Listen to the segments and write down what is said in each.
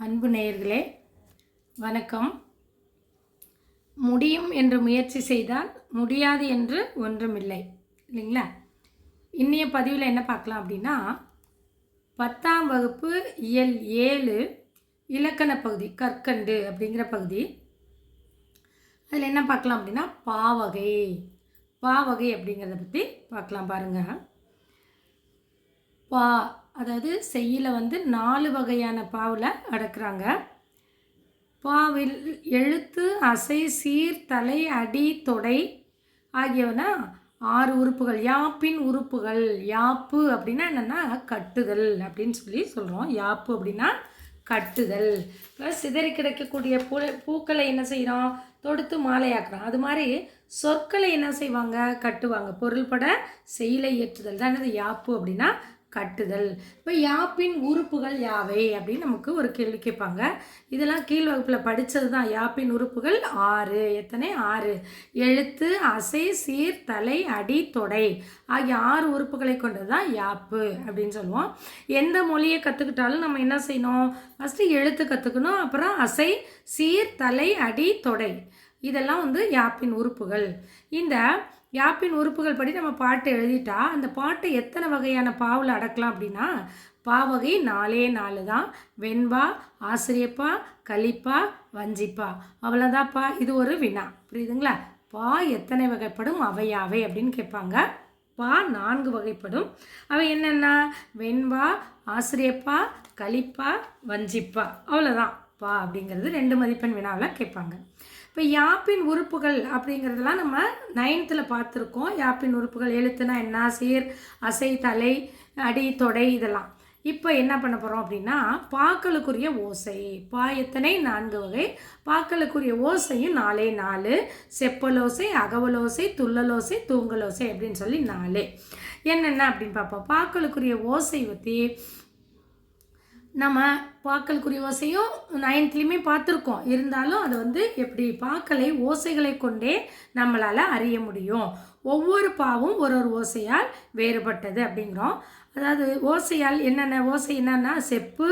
அன்பு நேயர்களே வணக்கம். முடியும் என்று முயற்சி செய்தால் முடியாது என்று ஒன்றுமில்லை இல்லைங்களா? இன்னைய பதிவில் என்ன பார்க்கலாம் அப்படின்னா பத்தாம் வகுப்பு இயல் ஏழு இலக்கண பகுதி கற்கண்டு அப்படிங்கிற பகுதி. அதில் என்ன பார்க்கலாம் அப்படின்னா பாவகை பாவகை அப்படிங்கிறத பற்றி பார்க்கலாம் பாருங்கள் பா அதாவது செய்யில வந்து நாலு வகையான பாவில் அடக்குறாங்க. பாவில் எழுத்து அசை சீர் தலை அடி தொடை ஆகியவன ஆறு உறுப்புகள். யாப்பின் உறுப்புகள் யாப்பு அப்படின்னா என்னென்னா கட்டுதல் அப்படின்னு சொல்லி சொல்கிறோம் யாப்பு அப்படின்னா கட்டுதல். இப்போ சிதறி கிடைக்கக்கூடிய பூ பூக்களை என்ன செய்கிறோம் தொடுத்து மாலையாக்குறோம். அது மாதிரி சொற்களை என்ன செய்வாங்க? கட்டுவாங்க. பொருள்பட செயலை ஏற்றுதல். தான் என்னது யாப்பு அப்படின்னா கட்டுதல். இப்போ யாப்பின் உறுப்புகள் யாவை அப்படின்னு நமக்கு ஒரு கேள்வி கேட்பாங்க. இதெல்லாம் கீழ் வகுப்பில் படித்தது தான் யாப்பின் உறுப்புகள் ஆறு. எத்தனை? ஆறு. எழுத்து அசை சீர் தலை அடி தொடை ஆகிய ஆறு உறுப்புகளை கொண்டது தான் யாப்பு அப்படின்னு சொல்லுவோம். எந்த மொழியை கற்றுக்கிட்டாலும் நம்ம என்ன செய்யணும்? ஃபஸ்ட்டு எழுத்து கற்றுக்கணும் அப்புறம் அசை சீர் தலை அடி தொடை. இதெல்லாம் வந்து யாப்பின் உறுப்புகள். இந்த யாப்பின் உறுப்புகள் படி நம்ம பாட்டு எழுதிட்டா அந்த பாட்டை எத்தனை வகையான பாவில் அடக்கலாம் அப்படின்னா பாவகை நாலே நாலு தான். வெண்பா ஆசிரியப்பா கலிப்பா வஞ்சிப்பா. அவ்வளோதான்ப்பா இது ஒரு வினா. புரியுதுங்களா? பா எத்தனை வகைப்படும்? அவையாவை அப்படின்னு கேட்பாங்க. பா நான்கு வகைப்படும். அவை என்னென்ன? வெண்பா ஆசிரியப்பா கலிப்பா வஞ்சிப்பா. அவ்வளோதான் பா அப்படிங்கிறது ரெண்டு மதிப்பெண் வினாவில் கேட்பாங்க. இப்போ யாப்பின் உறுப்புகள் அப்படிங்கிறதெல்லாம் நம்ம நைன்த்தில் பார்த்துருக்கோம். யாப்பின் உறுப்புகள் எழுத்துனா என்ன சீர் அசை தலை அடி தொடை இதெல்லாம். இப்போ என்ன பண்ண போகிறோம் அப்படின்னா பாக்களுக்குரிய ஓசை. பா எத்தனை? நான்கு வகை. பாக்களுக்குரிய ஓசையும் நாலே நாலு. செப்பலோசை அகவலோசை துள்ளலோசை தூங்கலோசை அப்படின்னு சொல்லி நாலு. என்னென்ன அப்படின்னு பார்ப்போம். பாக்களுக்குரிய ஓசை பற்றி நம்ம பாக்களுக்குரிய ஓசையும் நைன்த்லேயுமே பார்த்துருக்கோம். இருந்தாலும் அதை வந்து எப்படி பாக்கலை ஓசைகளை கொண்டே நம்மளால் அறிய முடியும். ஒவ்வொரு பாவும் ஒரு ஒரு ஓசையால் வேறுபட்டது அப்படிங்கிறோம். அதாவது ஓசையால் என்னென்ன ஓசை என்னென்னா செப்பு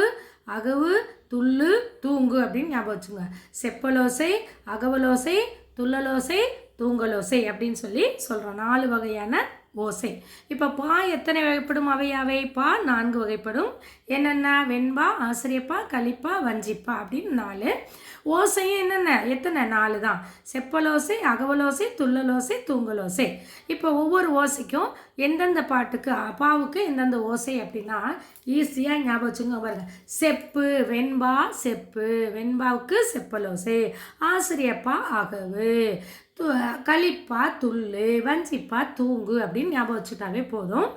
அகவு துள்ளு தூங்கு அப்படின்னு ஞாபகம் வச்சுங்க செப்பலோசை அகவலோசை துள்ளலோசை தூங்கலோசை அப்படின்னு சொல்லி சொல்கிறோம் நாலு வகையான ஓசை. இப்போ பா எத்தனை வகைப்படும்? அவை பா நான்கு வகைப்படும். என்னென்ன? வெண்பா ஆசிரியப்பா கலிப்பா வஞ்சிப்பா அப்படின்னு நாலு. ஓசையும் என்னென்ன? எத்தனை? நாலு தான். செப்பலோசை அகவலோசை துள்ளலோசை தூங்கலோசை. இப்போ ஒவ்வொரு ஓசைக்கும் எந்தெந்த பாட்டுக்கு அப்பாவுக்கு எந்தெந்த ஓசை அப்படின்னா ஈஸியாக ஞாபகம் வச்சுங்க பாருங்க. செப்பு வெண்பா செப்பு. வெண்பாவுக்கு செப்பலோசை. ஆசிரியப்பா அகவு. து களிப்பா துள்ளு. வஞ்சிப்பா தூங்கு அப்படின்னு ஞாபகம் வச்சுட்டாவே போதும்.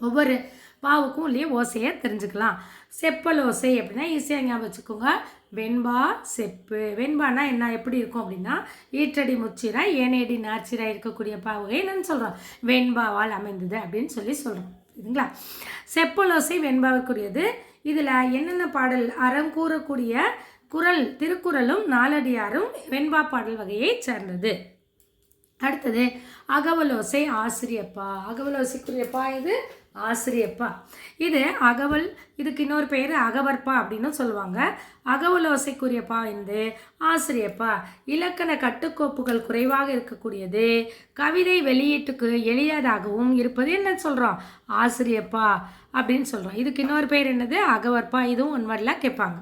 ஒவ்வொரு பாவுக்கும் இல்லையே ஓசையை தெரிஞ்சுக்கலாம். செப்பல் ஓசை அப்படின்னா ஈஸியாக ஞாபகம் வச்சுக்கோங்க. வெண்பா செப்பு. வெண்பானா என்ன எப்படி இருக்கும் அப்படின்னா ஈற்றடி முச்சிரா ஏனேடி நாச்சிரா இருக்கக்கூடிய பாவகை என்னன்னு சொல்கிறோம் வெண்பாவால் அமைந்தது அப்படின்னு சொல்லி சொல்கிறோம் இதுங்களா செப்பலோசை வெண்பாவுக்குரியது. இதில் என்னென்ன பாடல்? அறம் கூறக்கூடிய குரல் திருக்குறளும் நாலடியாரும் வெண்பா பாடல் வகையை சேர்ந்தது. அடுத்தது அகவலோசை ஆசிரியப்பா. அகவலோசைக்குரியப்பா இது ஆசிரியப்பா. இது அகவல் இதுக்கு இன்னொரு பேர் அகவற்பா அப்படின்னு சொல்லுவாங்க. அகவலோசைக்குரியப்பா வந்து ஆசிரியப்பா. இலக்கண கட்டுக்கோப்புகள் குறைவாக இருக்கக்கூடியது. கவிதை வெளியீட்டுக்கு எளியதாகவும் இருப்பது என்ன சொல்கிறோம் ஆசிரியப்பா அப்படின்னு சொல்கிறோம் இதுக்கு இன்னொரு பேர் என்னது? அகவற்பா. இதுவும் ஒன்வரில் கேட்பாங்க.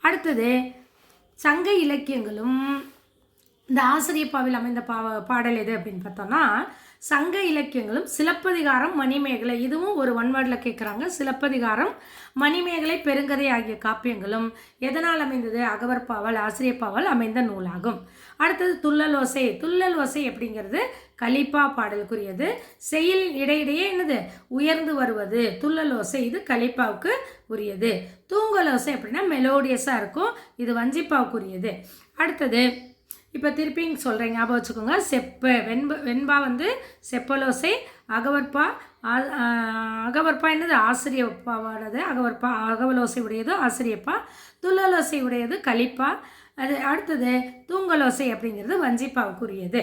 அடுத்தது சங்க இலக்கியங்களும் இந்த ஆசிரியப்பாவில் அமைந்த பா பாடல் எது அப்படின்னு பார்த்தோம்னா சங்க இலக்கியங்களும் சிலப்பதிகாரம் மணிமேகலை இதுவும் ஒரு ஒன்வேர்டில் கேட்குறாங்க சிலப்பதிகாரம் மணிமேகலை பெருங்கதை ஆகிய காப்பியங்களும் எதனால் அமைந்தது? அகவற்பாவல் ஆசிரியப்பாவல் அமைந்த நூலாகும். அடுத்தது துள்ளல் ஓசை. துள்ளல் ஓசை அப்படிங்கிறது கலிப்பா பாடலுக்குரியது. செயல் இடையிடையே என்னது? உயர்ந்து வருவது. துள்ளல் ஓசை இது கலிப்பாவுக்கு உரியது. தூங்கல் ஓசை அப்படின்னா மெலோடியஸாக இருக்கும். இது வஞ்சிப்பாவுக்குரியது. அடுத்தது இப்போ திருப்பி சொல்கிறேன் ஞாபகம் வச்சுக்கோங்க. செப்பு வெண்ப வெண்பா வந்து செப்பலோசை அகவற்பா அகவற்பா என்னது? ஆசிரியப்பாவானது. அகவற்பா அகவலோசை உடையது ஆசிரியப்பா. துள்ளலோசை உடையது கலிப்பா. அது அடுத்தது தூங்கலோசை அப்படிங்கிறது வஞ்சிப்பாவுக்குரியது.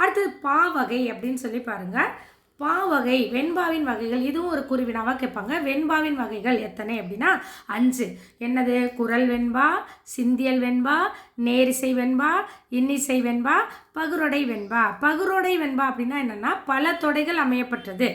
அடுத்தது பா வகை அப்படின்னு சொல்லி பாருங்கள் பா வகை வெண்பாவின் வகைகள் இதுவும் ஒரு குருவினாவாக கேட்பாங்க. வெண்பாவின் வகைகள் எத்தனை அப்படின்னா அஞ்சு. என்னது? குரல் வெண்பா சிந்தியல் வெண்பா நேரிசை வெண்பா இன்னிசை வெண்பா பகுரொடை வெண்பா. பகுரொடை வெண்பா அப்படின்னா என்னென்னா பல தொடைகள் அமையப்பட்டது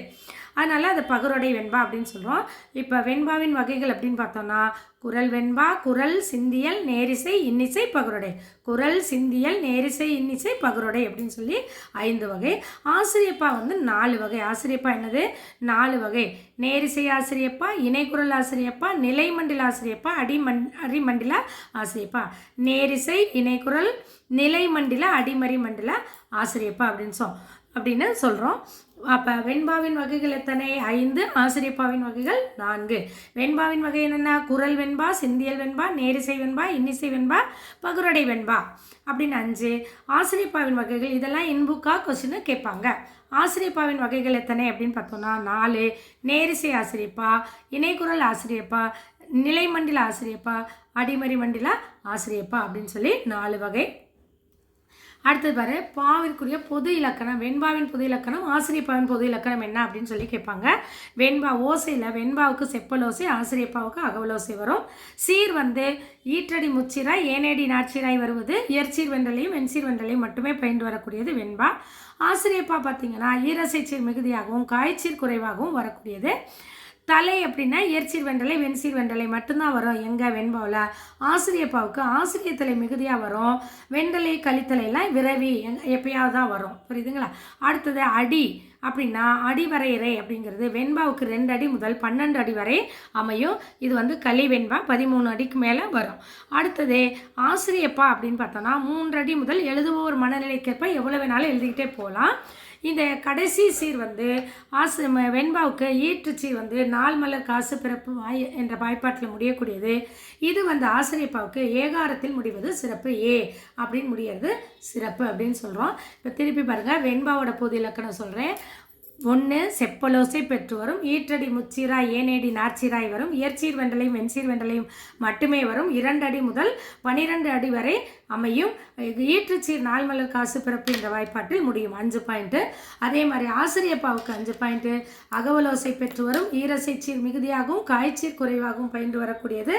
அதனால் அதை பகுரொடை வெண்பா அப்படின்னு சொல்கிறோம் இப்போ வெண்பாவின் வகைகள் அப்படின்னு பார்த்தோம்னா குரல் வெண்பா குரல் சிந்தியல் நேரிசை இன்னிசை பகுரொடை. குரல் சிந்தியல் நேரிசை இன்னிசை பகுரொடை அப்படின்னு சொல்லி ஐந்து வகை. ஆசிரியப்பா வந்து நாலு வகை. ஆசிரியப்பா என்னது? நாலு வகை. நேரிசை ஆசிரியப்பா இணைக்குரல் ஆசிரியப்பா நிலைமண்டில ஆசிரியப்பா அடிமண் அடிமண்டில ஆசிரியப்பா. நேரிசை இணைக்குரல் நிலைமண்டில அடிமறி மண்டில ஆசிரியப்பா அப்படின்னு சொல். அப்படின்னு சொல்கிறோம் அப்போ வெண்பாவின் வகைகள் எத்தனை? ஐந்து. ஆசிரியப்பாவின் வகைகள் நான்கு. வெண்பாவின் வகை என்னென்ன? குரல் வெண்பா சிந்தியல் வெண்பா நேரிசை வெண்பா இன்னிசை வெண்பா பகுரடை வெண்பா அப்படின்னு அஞ்சு. ஆசிரியப்பாவின் வகைகள் இதெல்லாம் இன்புக்கா கொஸ்டின்னு கேட்பாங்க. ஆசிரியப்பாவின் வகைகள் எத்தனை அப்படின்னு பார்த்தோம்னா நாலு. நேரிசை ஆசிரியப்பா இணைக்குரல் ஆசிரியப்பா நிலைமண்டில ஆசிரியப்பா அடிமறி மண்டில ஆசிரியப்பா அப்படின்னு சொல்லி நாலு வகை அடுத்தது பாரு பாவிற்குரிய பொது இலக்கணம் வெண்பாவின் பொது இலக்கணம் ஆசிரியப்பாவின் பொது இலக்கணம் என்ன அப்படின்னு சொல்லி கேட்பாங்க. வெண்பா ஓசையில் வெண்பாவுக்கு செப்பலோசை ஆசிரியப்பாவுக்கு அகவலோசை வரும். சீர் வந்து ஈற்றடி முச்சிராய் ஏனேடி நாச்சிராய் வருவது இயற்சீர் வென்றலையும் வெண்சீர் வெண்டலையும் மட்டுமே பயின்று வரக்கூடியது வெண்பா. ஆசிரியப்பா பார்த்தீங்கன்னா ஈரசைச்சீர் மிகுதியாகவும் காய்ச்சீர் குறைவாகவும் வரக்கூடியது. தலை அப்படின்னா எரிச்சீர் வெண்டலை வெண்சீர் வெண்டலை மட்டும்தான் வரும். எங்கே வெண்பாவில்? ஆசிரியப்பாவுக்கு ஆசிரியர் தலை மிகுதியாக வரும். வெண்டலை கழித்தலைலாம் விரவி எப்பயாவது தான் வரும். புரியுதுங்களா? அடுத்தது அடி அப்படின்னா அடிவரையறை அப்படிங்கிறது. வெண்பாவுக்கு ரெண்டு அடி முதல் பன்னெண்டு அடி வரை அமையும். இது வந்து களி வெண்பா பதிமூணு அடிக்கு மேலே வரும். அடுத்தது ஆசிரியப்பா அப்படின்னு பார்த்தோன்னா மூன்று அடி முதல் எழுதுவோர் மனநிலைக்கேற்ப எவ்வளோ வேணாலும் எழுதிக்கிட்டே போகலாம். இந்த கடைசி சீர் வந்து ஆசு ம- வெண்பாவுக்கு ஈற்று சீர் வந்து நாள் மலர் காசு பிறப்பு வாய் என்ற வாய்ப்பாட்டில் முடியக்கூடியது. இது வந்து ஆசிரியப்பாவுக்கு ஏகாரத்தில் முடிவது சிறப்பு. ஏ அப்படின்னு முடியறது சிறப்பு அப்படின்னு சொல்கிறோம் இப்போ திருப்பி பாருங்கள் வெண்பாவோட பொது இலக்கணம் சொல்கிறேன் ஒன்று செப்பலோசை பெற்று வரும். ஈற்றடி முச்சீராய் ஏனேடி நாற்சீராய் வரும். இயற்சீர் வெண்டலையும் வெண்சீர் வெண்டலையும் மட்டுமே வரும். இரண்டு அடி முதல் பனிரெண்டு அடி வரை அமையும். ஈற்றுச்சீர் நாள் மலர் காசு பிறப்பு என்ற வாய்ப்பாட்டில் முடியும். அஞ்சு பாயிண்ட்டு அதே மாதிரி ஆசிரியப்பாவுக்கு அஞ்சு பாயிண்ட்டு அகவலோசை பெற்று வரும் ஈரசை சீர் மிகுதியாகவும் காய்ச்சீர் குறைவாகவும் பயின்று வரக்கூடியது.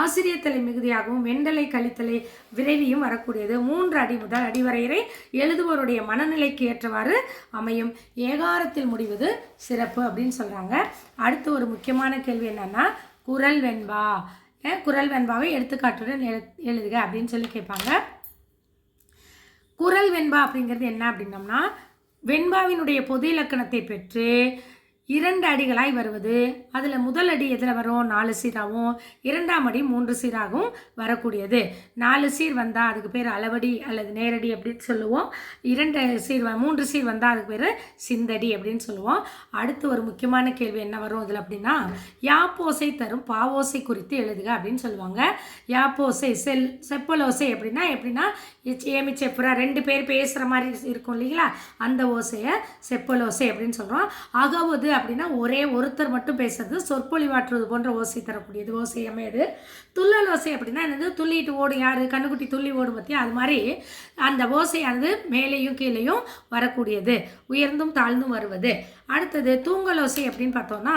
ஆசிரியத்தலை மிகுதியாகவும் வெண்டலை கழித்தலை விரைவியும் வரக்கூடியது. மூன்று அடி முதல் அடிவரையறை எழுதுவோருடைய மனநிலைக்கு ஏற்றவாறு அமையும். ஏகாரத்தில் முடிவது சிறப்பு அப்படின்னு சொல்கிறாங்க அடுத்து ஒரு முக்கியமான கேள்வி என்னன்னா குரல் வெண்பா. குரல் வெண்பாவை எடுத்துக்காட்டுடன் எழு எழுதுக அப்படின்னு சொல்லி கேட்பாங்க. குரல் வெண்பா அப்படிங்கிறது என்ன அப்படின்னம்னா வெண்பாவினுடைய பொது இலக்கணத்தை பெற்று இரண்டு அடிகளாய் வருவது. அதில் முதல் அடி எதில் வரும்? நாலு சீராகவும் இரண்டாம் அடி மூன்று சீராகவும் வரக்கூடியது. நாலு சீர் வந்தால் அதுக்கு பேர் அளவடி அல்லது நேரடி அப்படின்னு சொல்லுவோம். இரண்டு சீர் வ- மூன்று சீர் வந்தால் அதுக்கு பேர் சிந்தடி அப்படின்னு சொல்லுவோம். அடுத்து ஒரு முக்கியமான கேள்வி என்ன வரும் இதில் அப்படின்னா யாப்போசை தரும் பாவோசை குறித்து எழுதுக அப்படின்னு சொல்லுவாங்க. யாப்போசை செல் செப்பலோசை அப்படின்னா எப்படின்னா இச்- ஏமி செப்புரா ரெண்டு பேர் பேசுகிற மாதிரி இருக்கும் இல்லைங்களா? அந்த ஓசையை செப்பலோசை அப்படின்னு சொல்கிறோம் அகவது அப்படின்னா ஒரே ஒருத்தர் மட்டும் பேசுறது சொற்பொழிவாற்றுவது போன்ற ஓசை தரக்கூடியது. ஓசை அமையது. துள்ளல் ஓசை அப்படின்னா என்னது? துள்ளிட்டு ஓடும் யார்? கண்ணுக்குட்டி துள்ளி ஓடும் பற்றி அது மாதிரி அந்த ஓசையானது மேலேயும் கீழேயும் வரக்கூடியது. உயர்ந்தும் தாழ்ந்தும் வருவது. அடுத்தது தூங்கல் ஓசை அப்படின்னு பார்த்தோம்னா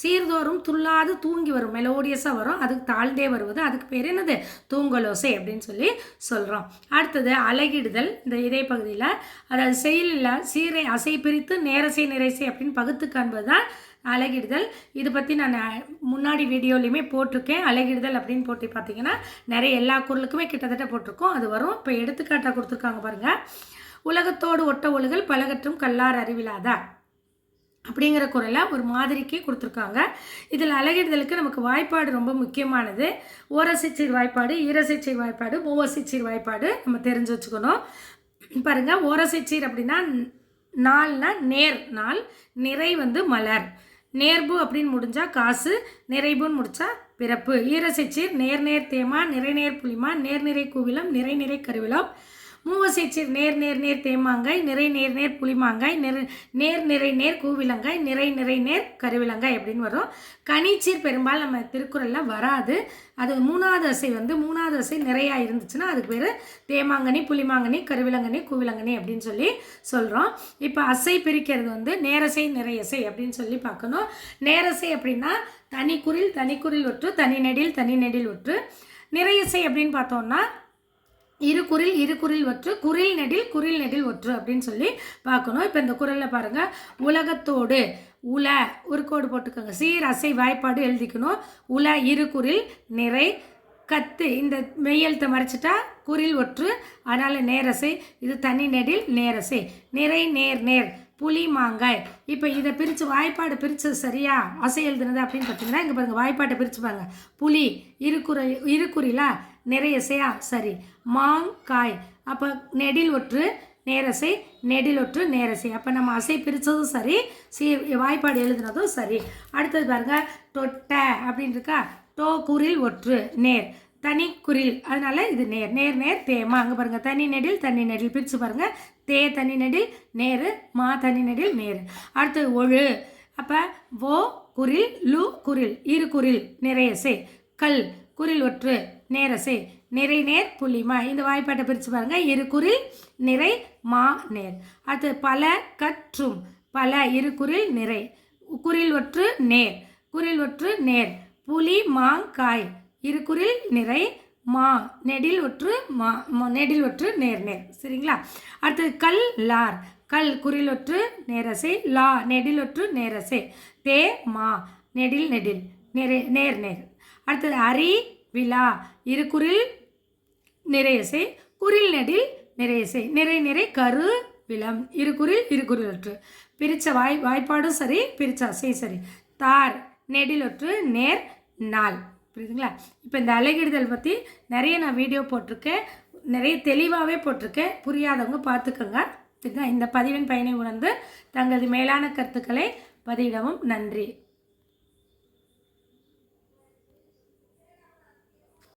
சீர்தோறும் துள்ளாது தூங்கி வரும். மெலோடியஸாக வரும். அதுக்கு தாழ்ந்தே வருவது. அதுக்கு பேர் என்னது? தூங்கலோசை அப்படின்னு சொல்லி சொல்கிறோம் அடுத்தது அலகிடுதல் இந்த இதே பகுதியில் அதாவது செயலில் சீரை அசை பிரித்து நேரசை நிறைசை அப்படின்னு பகுத்து காண்பது தான் அழகிடுதல். இது பற்றி நான் முன்னாடி வீடியோலையுமே போட்டிருக்கேன். அழகிடுதல் அப்படின்னு போட்டு பார்த்தீங்கன்னா நிறைய எல்லா குரலுக்குமே கிட்டத்தட்ட போட்டிருக்கோம். அது வரும். இப்போ எடுத்துக்காட்டாக கொடுத்துருக்காங்க பாருங்கள் உலகத்தோடு ஒட்ட ஒழுகல் பலகற்றும் கல்லார் அறிவிலாதா? அப்படிங்கிற குரலை ஒரு மாதிரிக்கு கொடுத்துருக்காங்க. இதில் அழகிடுதலுக்கு நமக்கு வாய்ப்பாடு ரொம்ப முக்கியமானது. ஓரசிச்சீர் வாய்ப்பாடு ஈரசிச்சீர் வாய்ப்பாடு மூவசிச்சீர் வாய்ப்பாடு நம்ம தெரிஞ்சு வச்சுக்கணும். பாருங்க ஓரசிச்சீர் அப்படின்னா நாள்னா நேர் நாள் நிறை வந்து மலர். நேர்பு அப்படின்னு முடிஞ்சா காசு நிறைபுன்னு முடிச்சா பிறப்பு. ஈரசிச்சீர் நேர் நேர் தேமா நிறைநேர் புளிமா நேர் நிறை கூவிலம் நிறை நிறை கருவிலம். மூவசை நேர் நேர் நேர் தேமாங்காய் நிறை நேர் நேர் புளிமாங்காய் நிறை நேர் நிறை நேர் கூவிலங்காய் நிறை நிறை நேர் கருவிலங்காய் அப்படின்னு வரும். கனிச்சீர் பெரும்பாலும் நம்ம திருக்குறளில் வராது. அது மூணாவது அசை வந்து மூணாவது அசை நிறையா இருந்துச்சுன்னா அதுக்கு பேர் தேமாங்கனி புளிமாங்கனி கருவிலங்கனி கூவிலங்கனி அப்படின்னு சொல்லி சொல்கிறோம் இப்போ அசை பிரிக்கிறது வந்து நேரசை நிறையசை அப்படின்னு சொல்லி பார்க்கணும். நேரசை அப்படின்னா தனிக்குறில் தனிக்குறில் ஒற்று தனி நெடில் தனி நெடில் ஒற்று நிறையசை அப்படின்னு பார்த்தோம்னா இரு குரில் இரு குரில் ஒற்று குரில் நெடில் குரில் நெடில் ஒற்று அப்படின்னு சொல்லி பார்க்கணும். இப்போ இந்த குரலில் பாருங்கள் உலகத்தோடு உல ஒரு கோடு போட்டுக்கோங்க. சீர் அசை வாய்ப்பாடு எழுதிக்கணும். உல இரு குரில் நிறை கத்து. இந்த மெய்யெழுத்தை மறைச்சிட்டா குரில் ஒற்று அதனால் நேரசை. இது தனி நெடில் நேரசை. நிறை நேர் நேர். புளி மாங்காய். இப்போ இதை பிரித்து வாய்ப்பாடு பிரித்து சரியா? அசை எழுதுனது அப்படின்னு பார்த்தீங்கன்னா இங்கே பாருங்கள் வாய்ப்பாட்டை பிரித்து பாருங்க. புளி இருக்குறை இருக்குறிலா நிறைய செய்யா சரி. மாங்காய். அப்போ நெடில் ஒற்று நேரசை நெடில் ஒற்று நேரசை. அப்போ நம்ம அசை பிரித்ததும் சரி சி வாய்ப்பாடு எழுதுனதும் சரி. அடுத்தது பாருங்க தொட்ட அப்படின்னு இருக்கா டோ குரில் ஒற்று நேர். தனி குரில். அதனால் இது நேர். நேர் நேர் தேமா. அங்கே பாருங்கள் தனி நெடில் தனி நெடில். பிரித்து பாருங்கள் தே தனி நெடில் நேரு. மா தனி நெடில் நேரு. அடுத்தது ஒழு. அப்போ ஓ குரில் லு குரில். இரு குரில் நிறையசை. கல். குரில் ஒற்று நேரசை. நிறை நேர் புள்ளிமா இந்த வாய்ப்பாட்டை பிரித்து பாருங்கள் இருக்குறில் நிறை மா நேர். அடுத்து பல கற்றும். பல இருக்குறில் நிறை. குரில் ஒற்று நேர். குரில் ஒற்று நேர். புலி மாங்காய் இரு நிறை மா. நெடில் ஒற்று மா. நெடில் ஒற்று நேர் நேர். சரிங்களா? அடுத்தது கல் லார். கல் குறிலொற்று நேரசை. லா நெடிலொற்று நேரசை. தே மா. நெடில் நெடில். நேரே நேர் நேர். அடுத்தது அரி விழா இரு குரில் நிறையசை குரில் நெடில் நிறையசை நிறை நிறை கரு விளம். இரு குரில் இரு குரிலொற்று பிரித்த வாய் வாய்ப்பாடும் சரி பிரித்த அசை சரி. தார் நெடிலொற்று நேர் நாள். புரியுதுங்களா? இப்போ இந்த அலைகிடுதல் பற்றி நிறைய நான் வீடியோ போட்டிருக்கேன். நிறைய தெளிவாகவே போட்டிருக்கேன். புரியாதவங்க பார்த்துக்கோங்க. இந்த பதிவின் பயனை உணர்ந்து தங்களது மேலான கருத்துக்களை பதிவிடவும் நன்றி.